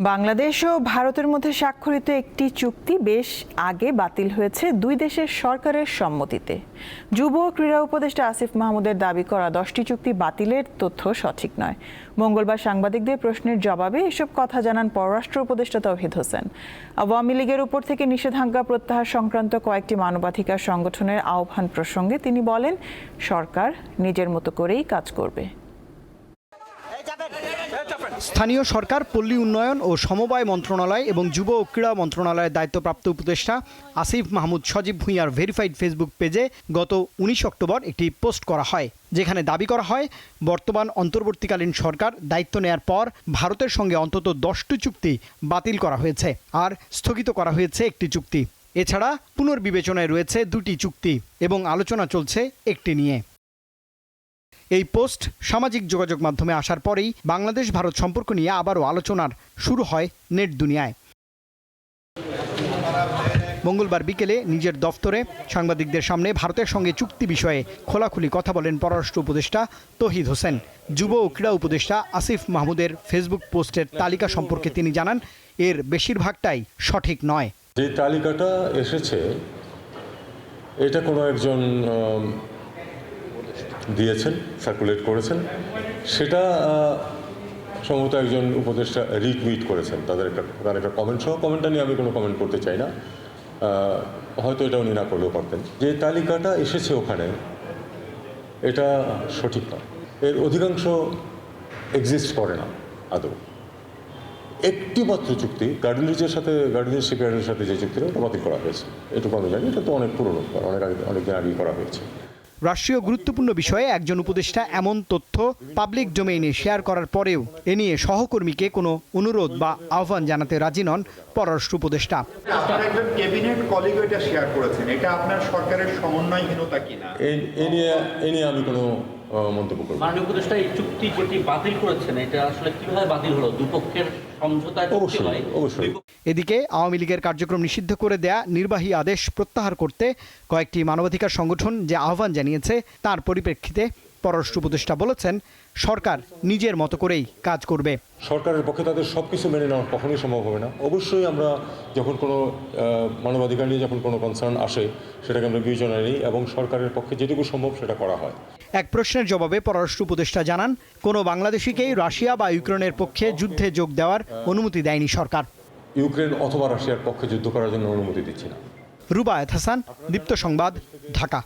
বাংলাদেশ ও ভারতের মধ্যে স্বাক্ষরিত একটি চুক্তি বেশ আগে বাতিল হয়েছে দুই দেশের সরকারের সম্মতিতে। যুব ক্রীড়া উপদেষ্টা আসিফ মাহমুদের দাবি করা দশটি চুক্তি বাতিলের তথ্য সঠিক নয়। মঙ্গলবার সাংবাদিকদের প্রশ্নের জবাবে এসব কথা জানান পররাষ্ট্র উপদেষ্টা তৌহিদ হোসেন। আওয়ামী লীগের উপর থেকে নিষেধাজ্ঞা প্রত্যাহার সংক্রান্ত কয়েকটি মানবাধিকার সংগঠনের আহ্বান প্রসঙ্গে তিনি বলেন, সরকার নিজের মতো করেই কাজ করবে। স্থানীয় সরকার, পল্লী উন্নয়ন ও সমবায় মন্ত্রণালয় এবং যুব ও ক্রীড়া মন্ত্রণালয়ের দায়িত্বপ্রাপ্ত উপদেষ্টা আসিফ মাহমুদ সজীব ভুঁইয়ার ভেরিফাইড ফেসবুক পেজে গত উনিশ অক্টোবর একটি পোস্ট করা হয়, যেখানে দাবি করা হয়, বর্তমান অন্তর্বর্তীকালীন সরকার দায়িত্ব নেয়ার পর ভারতের সঙ্গে অন্তত দশটি চুক্তি বাতিল করা হয়েছে আর স্থগিত করা হয়েছে একটি চুক্তি। এছাড়া পুনর্বিবেচনায় রয়েছে দুটি চুক্তি এবং আলোচনা চলছে একটি নিয়ে। এই পোস্ট সামাজিক যোগাযোগ মাধ্যমে আসার পরেই বাংলাদেশ ভারত সম্পর্ক নিয়ে আবারও আলোচনার শুরু হয় নেট দুনিয়ায়। মঙ্গলবার বিকেলে নিজের দফতরে সাংবাদিকদের সামনে ভারতের সঙ্গে চুক্তি বিষয়ে খোলাখুলি কথা বলেন পররাষ্ট্র উপদেষ্টা তহিদ হোসেন। যুব ও ক্রীড়া উপদেষ্টা আসিফ মাহমুদের ফেসবুক পোস্টের তালিকা সম্পর্কে তিনি জানান, এর বেশিরভাগটাই সঠিক নয়। যে তালিকাটা এসেছে, এটা কোনো একজন দিয়েছেন সার্কুলেট করেছেন। সেটা সম্ভবত একজন উপদেষ্টা রিটুইট করেছেন। তাদের একটা, তার একটা কমেন্ট সহ কমেন্টটা নিয়ে আমি কোনো কমেন্ট করতে চাই না। হয়তো এটা উনি না করলেও পারতেন। যে তালিকাটা এসেছে ওখানে, এটা সঠিক না এর অধিকাংশ এক্সিস্ট করে না আদৌ। একটি মাত্র চুক্তি, গার্ডেনরিজের সাথে গার্ডেন শিপইয়ার্ডের সাথে যে চুক্তিটা, ওটা বাতিল করা হয়েছে। এটুকু আমি জানি, এটা তো অনেক পুরনো, অনেক আগে অনেকদিন আগেই করা হয়েছে। রাষ্ট্রীয় গুরুত্বপূর্ণ বিষয়ে একজন উপদেষ্টা এমন তথ্য পাবলিক ডোমেইনে শেয়ার করার পরেও এ নিয়ে সহকর্মীকে কোনো অনুরোধ বা আহ্বান জানাতে রাজি নন পররাষ্ট্র উপদেষ্টা। আপনার একজন ক্যাবিনেট কলিগও এটা শেয়ার করেছেন। এটা আপনার সরকারের সমন্বয়হীনতা কিনা? এ নিয়ে এ নিয়ে আমি কোনো মন্তব্য করব মাননীয় উপদেষ্টা এই চুক্তি যেটি বাতিল করেছেন এটা আসলে কীভাবে বাতিল হলো? দুপক্ষের অবশ্যই। এদিকে আওয়ামী লীগের কার্যক্রম নিষিদ্ধ করে দেয়া নির্বাহী আদেশ প্রত্যাহার করতে কয়েকটি মানবাধিকার সংগঠন যে আহ্বান জানিয়েছে তার পরিপ্রেক্ষিতে পররাষ্ট্র উপদেষ্টা বলেছেন সরকার নিজের মতো করেই কাজ করবে। সরকারের পক্ষে তাদের সব কিছু মেনে নেওয়া কখনোই সম্ভব হবে না। অবশ্যই আমরা যখন কোনো মানবাধিকার নিয়ে যখন কোনো কনসার্ন আসে সেটাকে আমরা বিবেচনায় নিই এবং সরকারের পক্ষে যেটুকু সম্ভব সেটা করা হয়। এক প্রশ্নের জবাবে পররাষ্ট্র উপদেষ্টা জানান কোনো বাংলাদেশিকেই রাশিয়া বা ইউক্রেনের পক্ষে যুদ্ধে যোগ দেওয়ার অনুমতি দেয়নি সরকার। ইউক্রেন অথবা রাশিয়ার পক্ষে যুদ্ধ করার জন্য অনুমতি দিচ্ছে না। রুবায়েত হাসান দীপ্ত সংবাদ ঢাকা।